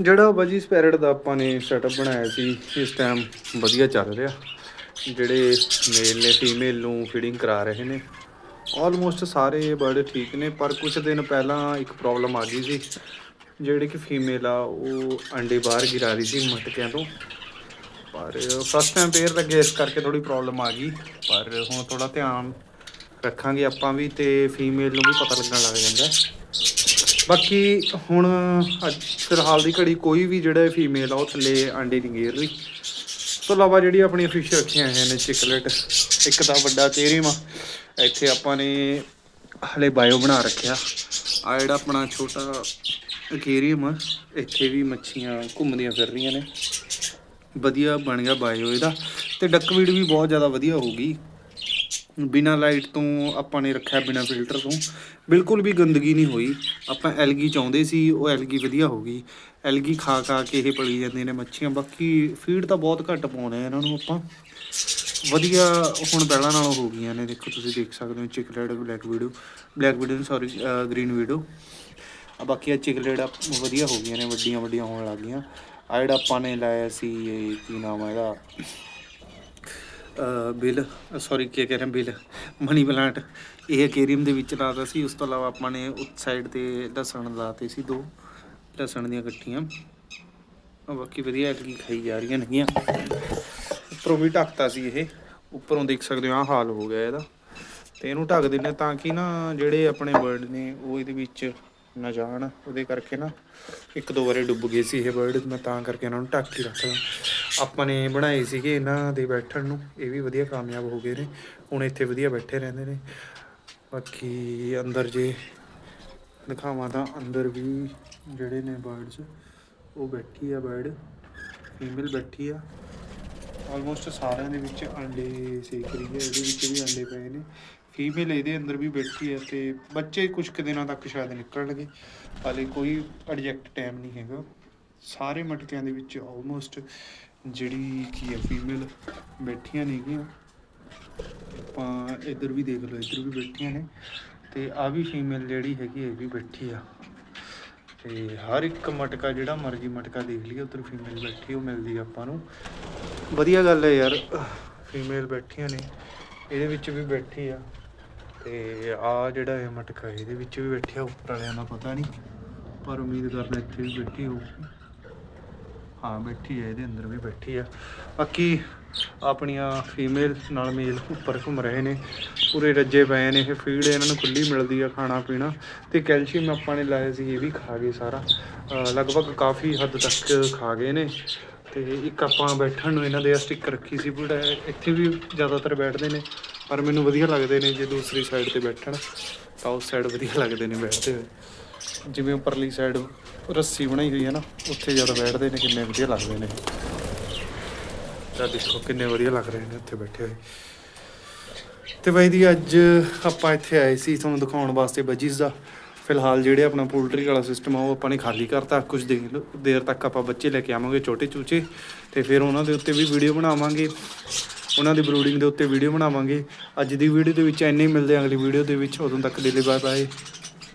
ਜਿਹੜਾ ਵਜੀ ਸਪੈਰਟ ਦਾ ਆਪਾਂ ਨੇ ਸੈਟਅਪ ਬਣਾਇਆ ਸੀ, ਇਸ ਟਾਈਮ ਵਧੀਆ ਚੱਲ ਰਿਹਾ। ਜਿਹੜੇ ਮੇਲ ਨੇ ਫੀਮੇਲ ਨੂੰ ਫੀਡਿੰਗ ਕਰਾ ਰਹੇ ਨੇ। ਆਲਮੋਸਟ ਸਾਰੇ ਬਰਡ ਠੀਕ ਨੇ, ਪਰ ਕੁਝ ਦਿਨ ਪਹਿਲਾਂ ਇੱਕ ਪ੍ਰੋਬਲਮ ਆ ਗਈ ਸੀ। ਜਿਹੜੀ ਕਿ ਫੀਮੇਲ ਆ, ਉਹ ਅੰਡੇ ਬਾਹਰ ਗਿਰਾ ਰਹੀ ਸੀ ਮਟਕਿਆਂ ਤੋਂ। ਪਰ ਫਸਟ ਟਾਈਮ ਪੇਅਰ ਲੱਗੇ, ਇਸ ਕਰਕੇ ਥੋੜੀ ਪ੍ਰੋਬਲਮ ਆ ਗਈ। ਪਰ ਹੁਣ ਥੋੜਾ ਧਿਆਨ ਰੱਖਾਂਗੇ ਆਪਾਂ ਵੀ ਤੇ ਫੀਮੇਲ ਨੂੰ ਵੀ ਪਤਾ ਲੱਗਣ ਲੱਗ ਜਾਂਦਾ ਬਾਕੀ ਹੁਣ ਅੱਜ ਫਿਲਹਾਲ ਦੀ ਘੜੀ ਕੋਈ ਵੀ ਜਿਹੜਾ ਫੀਮੇਲ ਆ, ਉਹ ਥੱਲੇ ਆਂਡੇ ਨਹੀਂ ਗੇਰ ਰਹੀ। ਇਸ ਤੋਂ ਇਲਾਵਾ ਜਿਹੜੀ ਆਪਣੀ ਫਿਸ਼ ਰੱਖੀਆਂ ਹੋਈਆਂ ਨੇ ਚਿਕਲੇਟ, ਇੱਕ ਤਾਂ ਵੱਡਾ ਤੇਰੀਮ ਆ ਇੱਥੇ ਆਪਾਂ ਨੇ ਹਲੇ ਬਾਇਓ ਬਣਾ ਰੱਖਿਆ। ਆ ਜਿਹੜਾ ਆਪਣਾ ਛੋਟਾ ਅਕੇਰੀਅਮ ਆ ਇੱਥੇ ਵੀ ਮੱਛੀਆਂ ਘੁੰਮਦੀਆਂ ਫਿਰ ਰਹੀਆਂ ਨੇ। ਵਧੀਆ ਬਣ ਗਿਆ ਬਾਇਓ ਇਹਦਾ, ਤੇ ਡੱਕਵੀਡ ਵੀ ਬਹੁਤ ਜ਼ਿਆਦਾ ਵਧੀਆ ਹੋਊਗੀ ਬਿਨਾ ਲਾਈਟ ਤੋਂ ਆਪਾਂ ਨੇ ਰੱਖਿਆ, ਬਿਨਾ ਫਿਲਟਰ ਤੋਂ। ਬਿਲਕੁਲ ਵੀ ਗੰਦਗੀ ਨਹੀਂ ਹੋਈ। ਆਪਾਂ ਐਲਗੀ ਚਾਹੁੰਦੇ ਸੀ, ਉਹ ਐਲਗੀ ਵਧੀਆ ਹੋ ਗਈ। ਐਲਗੀ ਖਾ ਖਾ ਕੇ ਇਹ ਪਲੀ ਜਾਂਦੇ ਨੇ ਮੱਛੀਆਂ। ਬਾਕੀ ਫੀਡ ਤਾਂ ਬਹੁਤ ਘੱਟ ਪਾਉਣੇ ਆ ਇਹਨਾਂ ਨੂੰ ਆਪਾਂ। ਵਧੀਆ ਹੁਣ ਪਹਿਲਾਂ ਨਾਲੋਂ ਹੋ ਗਈਆਂ ਨੇ। ਦੇਖੋ, ਤੁਸੀਂ ਦੇਖ ਸਕਦੇ ਹੋ ਚਿਕਲੇਡ black video black video sorry green video. ਆ ਬਾਕੀ ਆ ਚਿਕਲੇਟ ਆ ਵਧੀਆ ਹੋ ਗਈਆਂ ਨੇ ਵੱਡੀਆਂ ਵੱਡੀਆਂ ਹੋਣ ਲੱਗ ਗਈਆਂ। ਆ ਜਿਹੜਾ ਆਪਾਂ ਨੇ ਲਾਇਆ ਸੀ, ਇਹ ਕੀ ਨਾਮ ਹੈ ਇਹਦਾ? ਬਿਲ ਸੌਰੀ ਕੀ ਕਹਿ ਰਿਹਾ, ਬਿਲ ਮਨੀ ਪਲਾਂਟ ਇਹ ਅਕੇਰੀਅਮ ਦੇ ਵਿੱਚ ਲਾਤਾ ਸੀ। ਉਸ ਤੋਂ ਇਲਾਵਾ ਆਪਾਂ ਨੇ ਉਸ ਸਾਈਡ ਤੇ ਲਸਣ ਲਾਤੇ ਸੀ ਦੋ, ਲਸਣ ਦੀਆਂ ਗੱਠੀਆਂ। ਬਾਕੀ ਵਧੀਆ ਐਲਗੀ ਖਾਈ ਜਾ ਰਹੀਆਂ ਨੇਗੀਆਂ। ਉੱਪਰੋਂ ਵੀ ਢੱਕਤਾ ਸੀ ਇਹ। ਉੱਪਰੋਂ ਦੇਖ ਸਕਦੇ ਹੋ ਆ ਹਾਲ ਹੋ ਗਿਆ ਇਹਦਾ। ਤੇ ਇਹਨੂੰ ਢੱਕ ਦਿੰਦੇ ਤਾਂ ਕਿ ਨਾ ਜਿਹੜੇ ਆਪਣੇ ਬਰਡ ਨੇ, ਉਹ ਇਹਦੇ ਵਿੱਚ ਨਾ ਜਾਣ, ਉਹਦੇ ਕਰਕੇ ਨਾ ਇੱਕ ਦੋ ਵਾਰੇ ਡੁੱਬ ਗਏ ਸੀ ਇਹ ਬਰਡ ਮੈਂ ਤਾਂ ਕਰਕੇ ਇਹਨਾਂ ਨੂੰ ਢੱਕ ਕੇ ਰੱਖਦਾ ਆਪਾਂ ਨੇ ਬਣਾਏ ਸੀਗੇ ਇਹਨਾਂ ਦੇ ਬੈਠਣ ਨੂੰ, ਇਹ ਵੀ ਵਧੀਆ ਕਾਮਯਾਬ ਹੋ ਗਏ ਨੇ, ਹੁਣ ਇੱਥੇ ਵਧੀਆ ਬੈਠੇ ਰਹਿੰਦੇ ਨੇ। ਬਾਕੀ ਅੰਦਰ ਜੇ ਦਿਖਾਵਾਂ ਤਾਂ ਅੰਦਰ ਵੀ ਜਿਹੜੇ ਨੇ ਬਰਡਸ ਉਹ ਬੈਠੀ ਆ ਬਰਡ ਫੀਮੇਲ ਬੈਠੀ ਆ। ਆਲਮੋਸਟ ਸਾਰਿਆਂ ਦੇ ਵਿੱਚ ਅੰਡੇ ਸੇਕ ਰਹੀ ਹੈ, ਇਹਦੇ ਵਿੱਚ ਵੀ ਅੰਡੇ ਪਏ ਨੇ। ਫੀਮੇਲ ਇਹਦੇ ਅੰਦਰ ਵੀ ਬੈਠੀ ਹੈ ਤੇ ਬੱਚੇ ਕੁਝ ਕੁ ਦਿਨਾਂ ਤੱਕ ਸ਼ਾਇਦ ਨਿਕਲਣਗੇ, ਹਾਲੇ ਕੋਈ ਐਡਜੈਕਟ ਟਾਈਮ ਨਹੀਂ ਹੈਗਾ। ਸਾਰੇ ਮਟਕਿਆਂ ਦੇ ਵਿੱਚ ਆਲਮੋਸਟ ਜਿਹੜੀ ਕੀ ਹੈ ਫੀਮੇਲ ਬੈਠੀਆਂ ਨੇਗੀਆਂ। ਆਪਾਂ ਇੱਧਰ ਵੀ ਦੇਖ ਲਓ, ਇੱਧਰ ਵੀ ਬੈਠੀਆਂ ਨੇ ਤੇ ਆ ਵੀ ਫੀਮੇਲ ਜਿਹੜੀ ਹੈਗੀ ਇਹ ਵੀ ਬੈਠੀ ਆ। ਤੇ ਹਰ ਇੱਕ ਮਟਕਾ, ਜਿਹੜਾ ਮਰਜ਼ੀ ਮਟਕਾ ਦੇਖ ਲਈਏ, ਉੱਧਰ ਫੀਮੇਲ ਬੈਠੀ, ਉਹ ਮਿਲਦੀ ਆਪਾਂ ਨੂੰ। ਵਧੀਆ ਗੱਲ ਹੈ ਯਾਰ, ਫੀਮੇਲ ਬੈਠੀਆਂ ਨੇ, ਇਹਦੇ ਵਿੱਚ ਵੀ ਬੈਠੀ ਆ। ਤੇ ਆ ਜਿਹੜਾ ਇਹ ਮਟਕਾ ਇਹਦੇ ਵਿੱਚ ਵੀ ਬੈਠਿਆ, ਉੱਪਰ ਵਾਲਿਆਂ ਦਾ ਪਤਾ ਨਹੀਂ ਪਰ ਉਮੀਦ ਕਰਦਾ ਇੱਥੇ ਵੀ ਬੈਠੀ ਹੋਊਗੀ। ਹਾਂ, ਬੈਠੀ ਹੈ ਇਹਦੇ ਅੰਦਰ ਵੀ ਬੈਠੀ ਆ। ਬਾਕੀ ਆਪਣੀਆਂ ਫੀਮੇਲ ਨਾਲ ਮੇਲ ਉੱਪਰ ਘੁੰਮ ਰਹੇ ਨੇ, ਪੂਰੇ ਰੱਜੇ ਪਏ ਨੇ, ਇਹ ਫੀਡ ਇਹਨਾਂ ਨੂੰ ਖੁੱਲੀ ਮਿਲਦੀ ਆ ਖਾਣਾ ਪੀਣਾ, ਤੇ ਕੈਲਸ਼ੀਅਮ ਆਪਾਂ ਨੇ ਲਾਇਆ ਸੀ, ਇਹ ਵੀ ਖਾ ਗਏ ਸਾਰਾ। ਲਗਭਗ ਕਾਫੀ ਹੱਦ ਤੱਕ ਖਾ ਗਏ ਨੇ, ਤੇ ਇੱਕ ਆਪਾਂ ਬੈਠਣ ਨੂੰ ਇਹਨਾਂ ਦੇ ਸਟਿੱਕ ਰੱਖੀ ਸੀ ਬੜਾ ਇੱਥੇ ਵੀ ਜ਼ਿਆਦਾਤਰ ਬੈਠਦੇ ਨੇ। ਪਰ ਮੈਨੂੰ ਵਧੀਆ ਲੱਗਦੇ ਨੇ ਜੇ ਦੂਸਰੀ ਸਾਈਡ ਤੇ ਬੈਠਣ, ਤਾਂ ਉਸ ਸਾਈਡ ਵਧੀਆ ਲੱਗਦੇ ਨੇ ਬੈਠਦੇ ਹੋਏ। ਜਿਵੇਂ ਉੱਪਰਲੀ ਸਾਈਡ ਰੱਸੀ ਬਣਾਈ ਹੋਈ ਹੈ ਨਾ, ਉੱਥੇ ਜ਼ਿਆਦਾ ਬੈਠਦੇ ਨੇ, ਕਿੰਨੇ ਵਧੀਆ ਲੱਗਦੇ ਨੇ। ਤਾਂ ਦੇਖੋ ਕਿੰਨੇ ਵਧੀਆ ਲੱਗ ਰਹੇ ਨੇ ਉੱਥੇ ਬੈਠੇ ਹੋਏ। ਤੇ ਬਾਈ ਦੀ ਅੱਜ ਆਪਾਂ ਇੱਥੇ ਆਏ ਸੀ ਤੁਹਾਨੂੰ ਦਿਖਾਉਣ ਵਾਸਤੇ ਬੱਜੀਸ ਦਾ। ਫਿਲਹਾਲ ਜਿਹੜੇ ਆਪਣਾ ਪੋਲਟਰੀ ਵਾਲਾ ਸਿਸਟਮ ਆ, ਉਹ ਆਪਾਂ ਨੇ ਖਾਲੀ ਕਰਤਾ। ਕੁਝ ਦੇਰ ਦੇਰ ਤੱਕ ਆਪਾਂ ਬੱਚੇ ਲੈ ਕੇ ਆਵਾਂਗੇ ਛੋਟੇ ਚੂਚੇ, ਤੇ ਫਿਰ ਉਹਨਾਂ ਦੇ ਉੱਤੇ ਵੀ ਵੀਡੀਓ ਬਣਾਵਾਂਗੇ। ਉਹਨਾਂ ਦੀ ਬਰੂਡਿੰਗ ਦੇ ਉੱਤੇ ਵੀਡੀਓ ਬਣਾਵਾਂਗੇ। ਅੱਜ ਦੀ ਵੀਡੀਓ ਦੇ ਵਿੱਚ ਇੰਨੇ ਹੀ ਮਿਲਦੇ ਆ ਅਗਲੀ ਵੀਡੀਓ ਦੇ ਵਿੱਚ ਉਦੋਂ ਤੱਕ ਦੇ ਲਈ ਬਾਏ ਬਾਏ